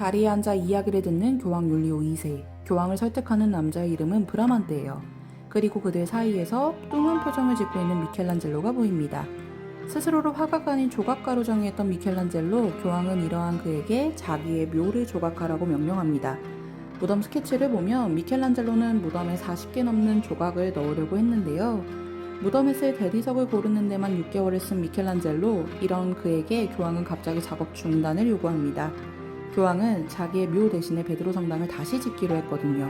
자리에 앉아 이야기를 듣는 교황 율리오 2세. 교황을 설득하는 남자의 이름은 브라만테예요. 그리고 그들 사이에서 뚱한 표정을 짓고 있는 미켈란젤로가 보입니다. 스스로를 아닌 조각가로 정의했던 미켈란젤로 교황은 이러한 그에게 자기의 묘를 조각하라고 명령합니다. 무덤 스케치를 보면 미켈란젤로는 무덤에 40개 넘는 조각을 넣으려고 했는데요. 무덤에 쓸 대리석을 고르는 데만 6개월을 쓴 미켈란젤로 이런 그에게 교황은 갑자기 작업 중단을 요구합니다. 교황은 자기의 묘 대신에 베드로 성당을 다시 짓기로 했거든요.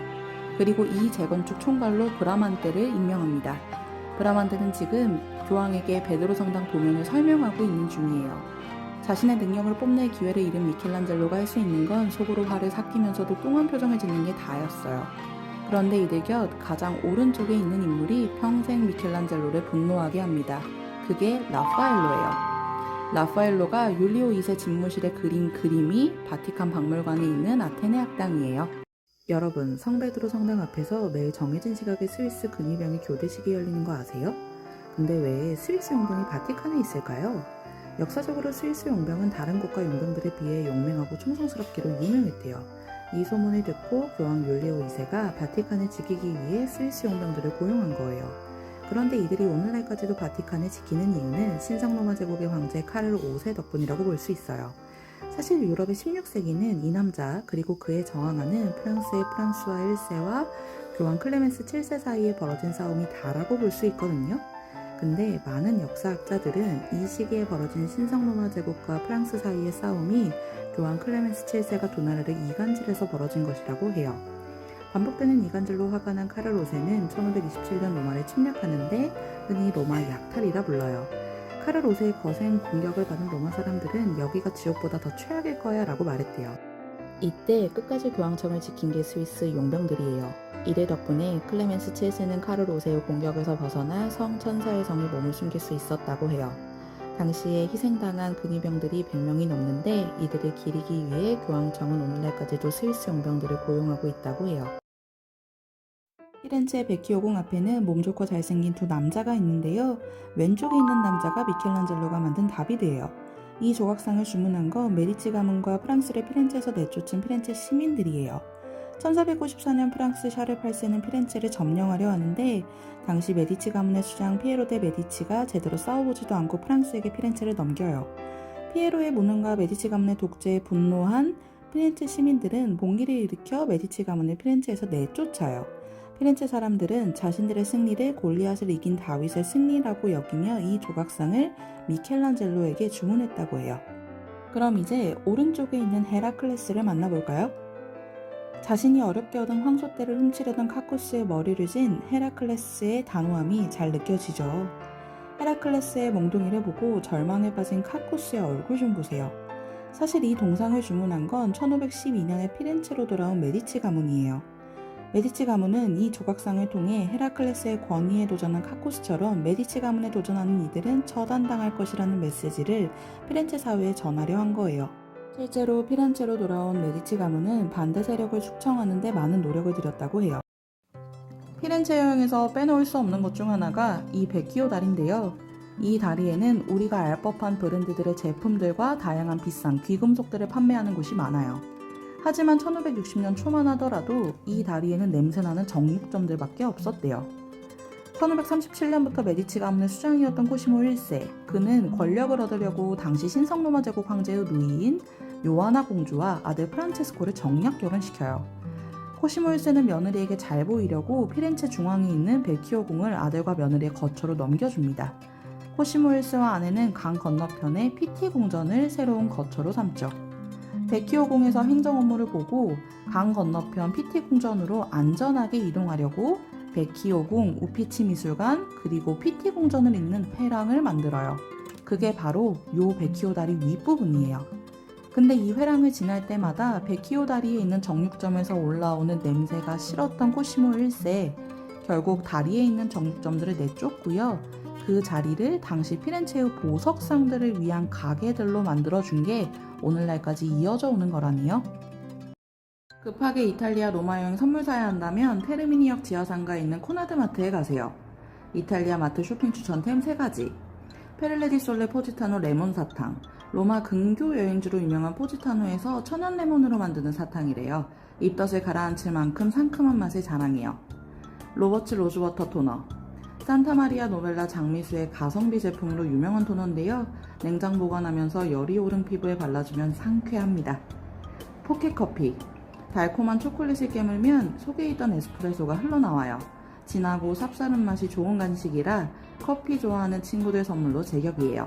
그리고 이 재건축 총괄로 브라만테를 임명합니다. 브라만테는 지금 교황에게 베드로 성당 도면을 설명하고 있는 중이에요. 자신의 능력을 뽐낼 기회를 잃은 미켈란젤로가 할 수 있는 건 속으로 화를 삭히면서도 뚱한 표정을 짓는 게 다였어요. 그런데 이들 곁 가장 오른쪽에 있는 인물이 평생 미켈란젤로를 분노하게 합니다. 그게 라파엘로예요. 라파엘로가 율리오 2세 집무실에 그린 그림이 바티칸 박물관에 있는 아테네 학당이에요. 여러분, 성베드로 성당 앞에서 매일 정해진 시각에 스위스 근위병의 교대식이 열리는 거 아세요? 근데 왜 스위스 용병이 바티칸에 있을까요? 역사적으로 스위스 용병은 다른 국가 용병들에 비해 용맹하고 충성스럽기로 유명했대요. 이 소문을 듣고 교황 율리오 2세가 바티칸을 지키기 위해 스위스 용병들을 고용한 거예요. 그런데 이들이 오늘날까지도 바티칸을 지키는 이유는 신성 로마 제국의 황제 카를 5세 덕분이라고 볼 수 있어요. 사실 유럽의 16세기는 이 남자 그리고 그에 저항하는 프랑스의 프랑스와 1세와 교황 클레멘스 7세 사이에 벌어진 싸움이 다라고 볼 수 있거든요. 근데 많은 역사학자들은 이 시기에 벌어진 신성 로마 제국과 프랑스 사이의 싸움이 교황 클레멘스 7세가 도나르를 이간질해서 벌어진 것이라고 해요. 반복되는 이간질로 화가 난 카를 5세는 1527년 로마를 침략하는데 흔히 로마 약탈이라 불러요. 카를 5세의 거센 공격을 받은 로마 사람들은 여기가 지옥보다 더 최악일 거야 라고 말했대요. 이때 끝까지 교황청을 지킨 게 스위스 용병들이에요. 이들 덕분에 클레멘스 7세는 카를 5세의 공격에서 벗어나 성 천사의 성에 몸을 숨길 수 있었다고 해요. 당시에 희생당한 근위병들이 100명이 넘는데 이들을 기리기 위해 교황청은 오늘날까지도 스위스 용병들을 고용하고 있다고 해요. 피렌체 베키오궁 앞에는 몸 좋고 잘생긴 두 남자가 있는데요. 왼쪽에 있는 남자가 미켈란젤로가 만든 다비드예요. 이 조각상을 주문한 건 메디치 가문과 프랑스를 피렌체에서 내쫓은 피렌체 시민들이에요. 1454년 프랑스 샤를 8세는 피렌체를 점령하려 하는데 당시 메디치 가문의 수장 피에로 데 메디치가 제대로 싸워보지도 않고 프랑스에게 피렌체를 넘겨요. 피에로의 무능과 메디치 가문의 독재에 분노한 피렌체 시민들은 봉기를 일으켜 메디치 가문을 피렌체에서 내쫓아요. 피렌체 사람들은 자신들의 승리를 골리앗을 이긴 다윗의 승리라고 여기며 이 조각상을 미켈란젤로에게 주문했다고 해요. 그럼 이제 오른쪽에 있는 헤라클레스를 만나볼까요? 자신이 어렵게 얻은 황소떼를 훔치려던 카코스의 머리를 진 헤라클레스의 단호함이 잘 느껴지죠. 헤라클레스의 몽둥이를 보고 절망에 빠진 카코스의 얼굴 좀 보세요. 사실 이 동상을 주문한 건 1512년에 피렌체로 돌아온 메디치 가문이에요. 메디치 가문은 이 조각상을 통해 헤라클레스의 권위에 도전한 카코스처럼 메디치 가문에 도전하는 이들은 처단당할 것이라는 메시지를 피렌체 사회에 전하려 한 거예요. 실제로 피렌체로 돌아온 메디치 가문은 반대 세력을 축청하는 데 많은 노력을 들였다고 해요. 피렌체 여행에서 빼놓을 수 없는 것 중 하나가 이 베키오 다리인데요. 이 다리에는 우리가 알 법한 브랜드들의 제품들과 다양한 비싼 귀금속들을 판매하는 곳이 많아요. 하지만 1560년 초만 하더라도 이 다리에는 냄새나는 정육점들밖에 없었대요. 1537년부터 메디치 가문의 수장이었던 코시모 1세. 그는 권력을 얻으려고 당시 신성로마 제국 황제의 누이인 요하나 공주와 아들 프란체스코를 정략 결혼시켜요. 코시모 1세는 며느리에게 잘 보이려고 피렌체 중앙에 있는 베키오 궁을 아들과 며느리의 거처로 넘겨줍니다. 코시모 1세와 아내는 강 건너편의 피티 궁전을 새로운 거처로 삼죠. 베키오 궁에서 행정 업무를 보고 강 건너편 피티 궁전으로 안전하게 이동하려고 베키오궁, 우피치 미술관, 그리고 피티 궁전을 잇는 회랑을 만들어요. 그게 바로 요 베키오 다리 윗부분이에요. 근데 이 회랑을 지날 때마다 베키오 다리에 있는 정육점에서 올라오는 냄새가 싫었던 코시모 1세. 결국 다리에 있는 정육점들을 내쫓고요. 그 자리를 당시 피렌체의 보석상들을 위한 가게들로 만들어준 게 오늘날까지 이어져 오는 거라네요. 급하게 이탈리아 로마 여행 선물 사야 한다면 테르미니역 지하상가에 있는 코나드 마트에 가세요. 이탈리아 마트 쇼핑 추천템 3가지. 페를레디 솔레 포지타노 레몬 사탕, 로마 근교 여행지로 유명한 포지타노에서 천연 레몬으로 만드는 사탕이래요. 입덧을 가라앉힐 만큼 상큼한 맛의 자랑이에요. 로버츠 로즈워터 토너. 산타마리아 노벨라 장미수의 가성비 제품으로 유명한 토너인데요. 냉장 보관하면서 열이 오른 피부에 발라주면 상쾌합니다. 포켓커피. 달콤한 초콜릿을 깨물면 속에 있던 에스프레소가 흘러나와요. 진하고 쌉싸른 맛이 좋은 간식이라 커피 좋아하는 친구들 선물로 제격이에요.